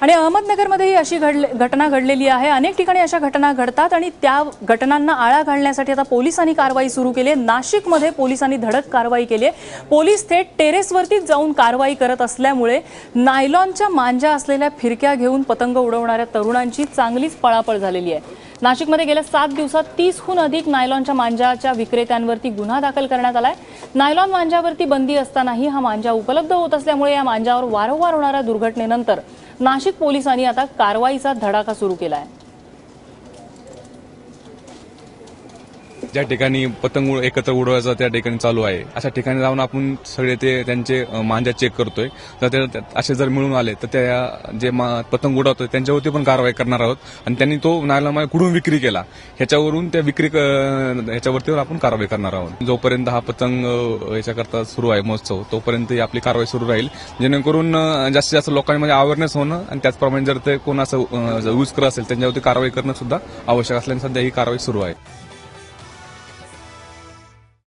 आणि अहमदनगरमध्येही अशी घडले घटना घडलेली आहे. अनेक ठिकाणी अशा घटना घडतात आणि त्या घटनांना आळा घालण्यासाठी आता पोलिसांनी कारवाई सुरू केली आहे. नाशिकमध्ये पोलिसांनी धडक कारवाई केली आहे. पोलीस थेट टेरेसवरतीच जाऊन कारवाई करत असल्यामुळे नायलॉनच्या मांजा असलेल्या फिरक्या घेऊन पतंग उडवणाऱ्या तरुणांची चांगलीच पळापळ झालेली आहे. नाशिकमध्ये गेल्या सात दिवसात तीसहून अधिक नायलॉनच्या मांजाच्या विक्रेत्यांवरती गुन्हा दाखल करण्यात आलाय. नायलॉन मांजावरती बंदी असतानाही हा मांजा उपलब्ध होत असल्यामुळे या मांजावर वारंवार होणाऱ्या दुर्घटनेनंतर नाशिक पोलिसांनी आता कारवाईचा धडाका सुरू केला आहे ज्या ठिकाणी पतंग एकत्र उडवायचं त्या ठिकाणी चालू आहे. अशा ठिकाणी जाऊन आपण सगळे ते त्यांचे मांजा चेक करतोय. तर ते असे जर मिळून आले तर त्या जे मा- पतंग उडवतोय त्यांच्यावरती पण कारवाई करणार आहोत. आणि त्यांनी तो नायलॉन कुठून विक्री केला? ह्याच्यावरून त्या विक्री क- ह्याच्यावरती आपण कारवाई करणार आहोत. जोपर्यंत हा पतंग याच्याकरता सुरू आहे महोत्सव तोपर्यंत ही आपली कारवाई सुरू राहील. जेणेकरून जास्तीत जास्त लोकांमध्ये अवेअरनेस होणं आणि त्याचप्रमाणे जर ते कोण असं यूज करत असेल त्यांच्यावरती कारवाई करणं सुद्धा आवश्यक असल्याने सध्या ही कारवाई सुरू आहे.